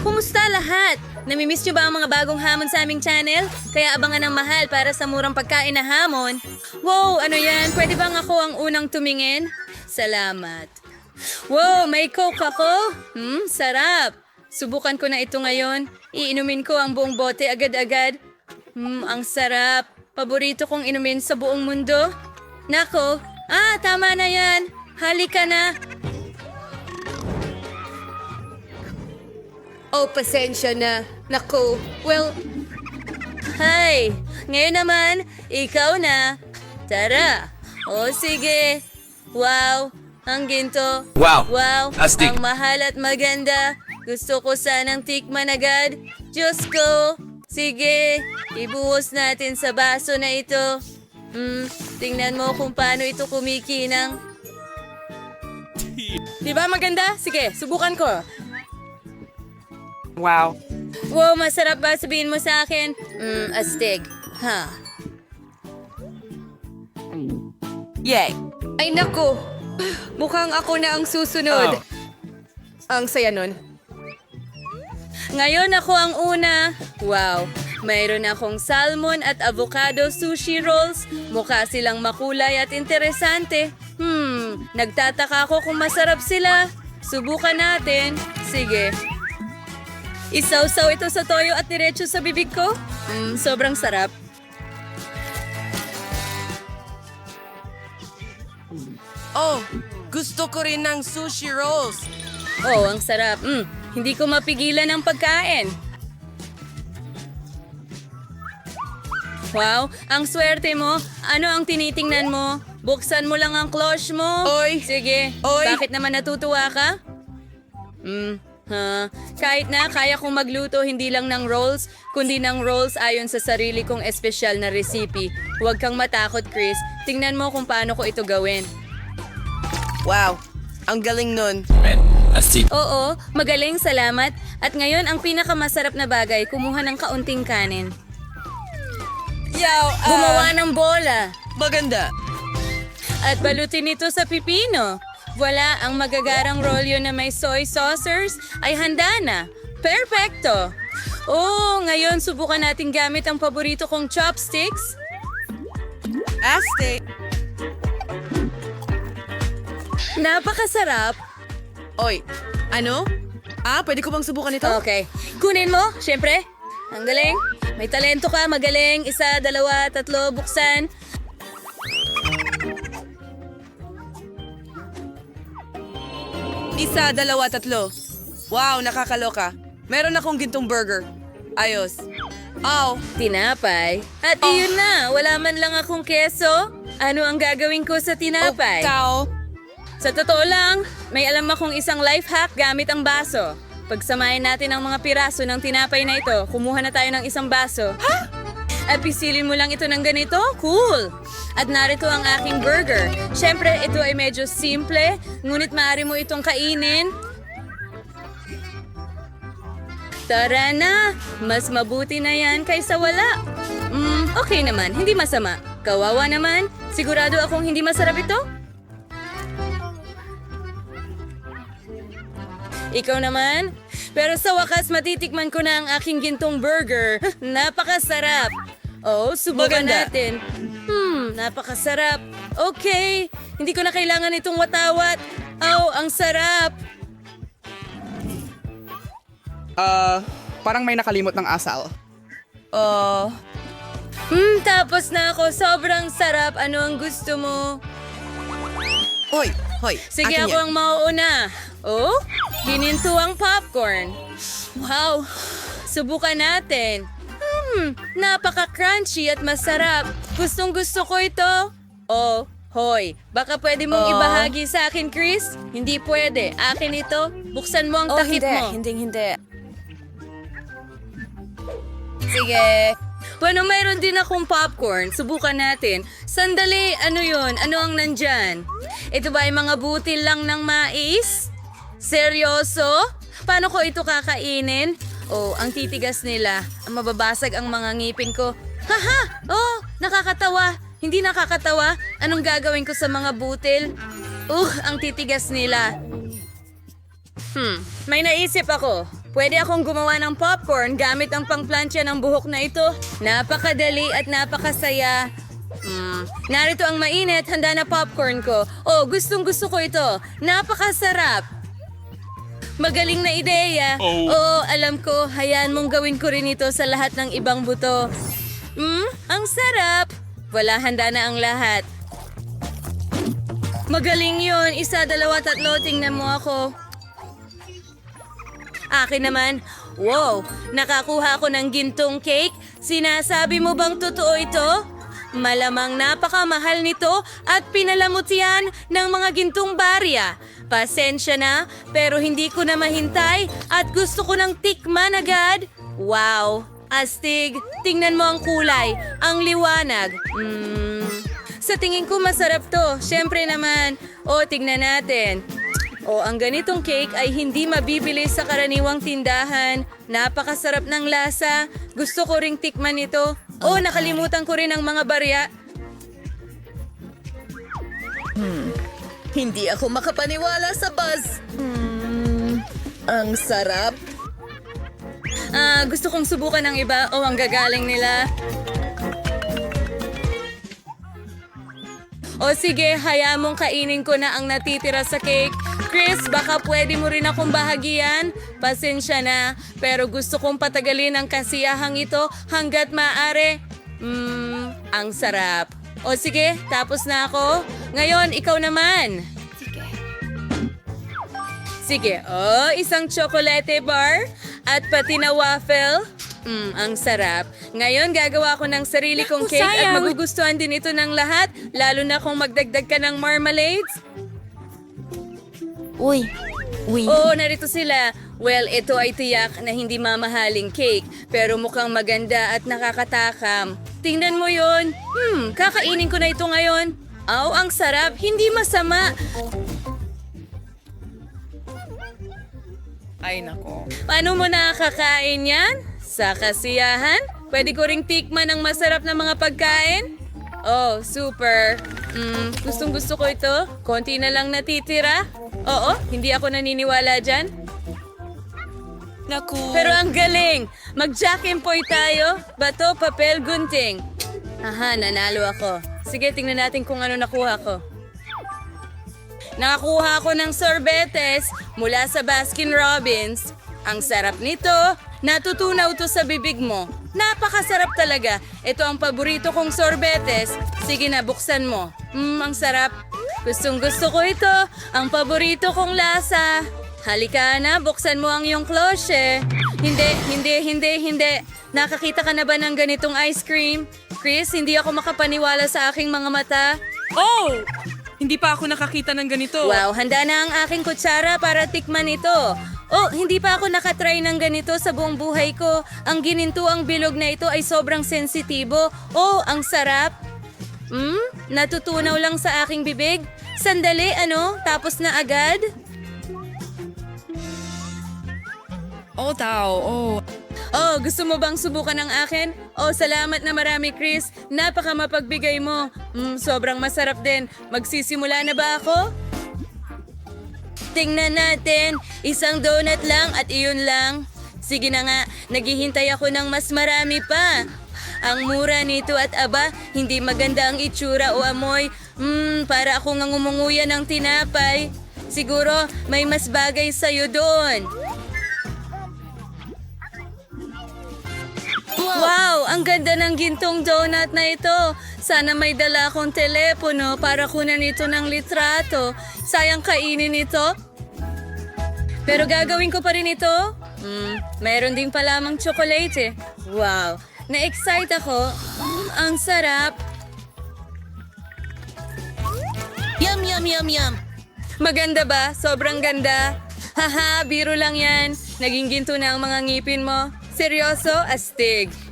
Kumusta lahat? Namimiss nyo ba ang mga bagong hamon sa aming channel? Kaya abangan ng mahal para sa murang pagkain na hamon. Wow, ano yan? Pwede bang ako ang unang tumingin? Salamat. Wow, may coke ako? Hmm, sarap. Subukan ko na ito ngayon. Iinumin ko ang buong bote agad-agad. Hmm, ang sarap. Paborito kong inumin sa buong mundo. Nako, ah, tama na yan. Halika na. Oh, pasensya na. Naku, well... Hi! Ngayon naman, ikaw na. Tara. O sige. Wow, ang ginto. Wow. Wow, Astig. ang mahal at maganda. Gusto ko sanang tikman agad. Diyos ko. Sige, ibuhos natin sa baso na ito. Hmm, tingnan mo kung paano ito kumikinang. Di ba maganda? Sige, subukan ko. Wow. Wow, masarap ba sabihin mo sa akin? Hmm, astig. Ha. Yay. Ay nako, mukhang ako na ang susunod. Oh. Ang saya nun. Ngayon ako ang una. Wow, mayroon akong salmon at avocado sushi rolls. Mukha silang makulay at interesante. Hmm, nagtataka ako kung masarap sila. Subukan natin. Sige. Isaw-saw ito sa toyo at diretso sa bibig ko. Hmm, sobrang sarap. Oh, gusto ko rin ng sushi rolls. Oh, ang sarap. Hmm, hindi ko mapigilan ang pagkain. Wow, ang swerte mo. Ano ang tinitingnan mo? Buksan mo lang ang cloche mo. Oy! Sige. Oy! Bakit naman natutuwa ka? Hmm, ha. Kahit na kaya kong magluto hindi lang ng rolls, kundi ng rolls ayon sa sarili kong espesyal na recipe. Huwag kang matakot, Chris. Tingnan mo kung paano ko ito gawin. Wow, ang galing nun. Oo, magaling, salamat. At ngayon, ang pinakamasarap na bagay, kumuha ng kaunting kanin. Yaw, ah, Gumawa ng bola. maganda. At balutin ito sa pipino. Wala, ang magagarang rolyo na may soy saucers ay handa na. Perfecto! Oh, ngayon subukan natin gamit ang paborito kong chopsticks. Asti. Napakasarap. Oy, ano? Ah, pwede ko bang subukan ito? Okay. Kunin mo, syempre. Ang galing. May talento ka, magaling. Isa, dalawa, tatlo, buksan. Isa, dalawa, tatlo. Wow, nakakaloka. Meron akong gintong burger. Ayos. Aw, Tinapay. At Oh. iyon na, wala man lang akong keso. Ano ang gagawin ko sa tinapay? tao. Sa totoo lang, may alam akong isang life hack gamit ang baso. Pagsamahin natin ang mga piraso ng tinapay na ito, kumuha na tayo ng isang baso. Ha? At pisilin mo lang ito ng ganito? Cool! At narito ang aking burger. Siyempre, ito ay medyo simple, ngunit maaari mo itong kainin. Tara na! Mas mabuti na yan kaysa wala. Mm, okay naman, hindi masama. Kawawa naman, sigurado akong hindi masarap ito. Ikaw naman? Pero sa wakas matitikman ko na ang aking gintong burger. Napakasarap. Oh, subukan Maganda. natin. Hmm, napakasarap. Okay, hindi ko na kailangan itong watawat. Oh, ang sarap. Ah, parang may nakalimot ng asal. Oh, Hmm, tapos na ako. Sobrang sarap. Ano ang gusto mo? hoy, hoy. Sige, akin ako yan. ang mauuna. Oh, gininto ang popcorn. Wow, subukan natin. Hmm, napaka-crunchy at masarap. Gustong gusto ko ito. Oh, hoy, baka pwede mong Oh. ibahagi sa akin, Chris? Hindi pwede. Akin ito. Buksan mo ang Oh, takip hindi, mo. hindi, hindi. Sige. Bueno, mayroon din akong popcorn. Subukan natin. Sandali, ano yun? Ano ang nandyan? Ito ba ay mga butil lang ng mais? Seryoso? Paano ko ito kakainin? Oh, ang titigas nila. Mababasag ang mga ngipin ko. Haha! Oh, nakakatawa. Hindi nakakatawa. Anong gagawin ko sa mga butil? Uh, ang titigas nila. Hmm, may naisip ako. Pwede akong gumawa ng popcorn gamit ang pangplansya ng buhok na ito. Napakadali at napakasaya. Hmm, narito ang mainit, handa na popcorn ko. Oh, gustong gusto ko ito. Napakasarap. Magaling na ideya. Oo, alam ko. Hayaan mong gawin ko rin ito sa lahat ng ibang buto. Hmm, ang sarap. Wala handa na ang lahat. Magaling yun. Isa, dalawa, tatlo. Tingnan mo ako. Akin naman, wow, nakakuha ako ng gintong cake. Sinasabi mo bang totoo ito? Malamang napakamahal nito at pinalamot yan ng mga gintong barya. Pasensya na, pero hindi ko na mahintay at gusto ko ng tikman agad. Wow, astig. Tingnan mo ang kulay, ang liwanag. Mm, sa tingin ko masarap to. Siyempre naman. O, tignan natin. O, ang ganitong cake ay hindi mabibili sa karaniwang tindahan. Napakasarap ng lasa. Gusto ko ring tikman ito. O, nakalimutan ko rin ang mga barya. Hindi ako makapaniwala sa buzz. Hmm, ang sarap. Ah, gusto kong subukan ng iba. O, ang gagaling nila. O sige, haya mong kainin ko na ang natitira sa cake. Chris, baka pwede mo rin akong bahagian? Pasensya na, pero gusto kong patagalin ang kasiyahang ito hanggat maaari. Mmm, ang sarap. O sige, tapos na ako. Ngayon, ikaw naman. Sige, oh, isang chocolate bar at pati na waffle. Mm, ang sarap. Ngayon, gagawa ko ng sarili kong cake at magugustuhan din ito ng lahat, lalo na kung magdagdag ka ng marmalades. Uy, uy. Oo, narito sila. Well, ito ay tiyak na hindi mamahaling cake, pero mukhang maganda at nakakatakam. Tingnan mo yon. Hmm, kakainin ko na ito ngayon. Aw, ang sarap. Hindi masama. Ay, nako. Paano mo nakakain yan? Sa kasiyahan? Pwede ko ring tikman ang masarap na mga pagkain? Oh, super. Mm, gustong gusto ko ito. Konti na lang natitira. Oo, hindi ako naniniwala dyan. Naku. Pero ang galing! Mag-jack and Poy tayo. Bato, papel, gunting. Aha, nanalo ako. Sige, tingnan natin kung ano nakuha ko. Nakakuha ako ng sorbetes mula sa Baskin Robbins. Ang sarap nito. Natutunaw to sa bibig mo. Napakasarap talaga. Ito ang paborito kong sorbetes. Sige na, buksan mo. Mmm, ang sarap. Gustong gusto ko ito. Ang paborito kong lasa. Halika na, buksan mo ang iyong klosye. Hindi, hindi, hindi, hindi. Nakakita ka na ba ng ganitong ice cream? Chris, hindi ako makapaniwala sa aking mga mata. Oh! Hindi pa ako nakakita ng ganito. Wow, handa na ang aking kutsara para tikman ito. Oh, hindi pa ako nakatry ng ganito sa buong buhay ko. Ang gininto ang bilog na ito ay sobrang sensitibo. Oh, ang sarap. Hmm? Natutunaw lang sa aking bibig? Sandali, ano? Tapos na agad? Oh, tao. Oh. Oh, gusto mo bang subukan ng akin? Oh, salamat na marami, Chris. Napaka mapagbigay mo. Mm, sobrang masarap din. Magsisimula na ba ako? Tingnan natin. Isang donut lang at iyon lang. Sige na nga, naghihintay ako ng mas marami pa. Ang mura nito at aba, hindi maganda ang itsura o amoy. Hmm, para akong nangumunguya ng tinapay. Siguro may mas bagay sa'yo doon. Ang ganda ng gintong donut na ito. Sana may dala akong telepono para kunan ito ng litrato. Sayang kainin ito. Pero gagawin ko pa rin ito. Hmm, mayroon din pa lamang tsokolate. Wow! Na-excite ako. Mm, ang sarap. Yum, yum, yum, yum. Maganda ba? Sobrang ganda. Haha, biro lang yan. Naging ginto na ang mga ngipin mo. Seryoso, astig.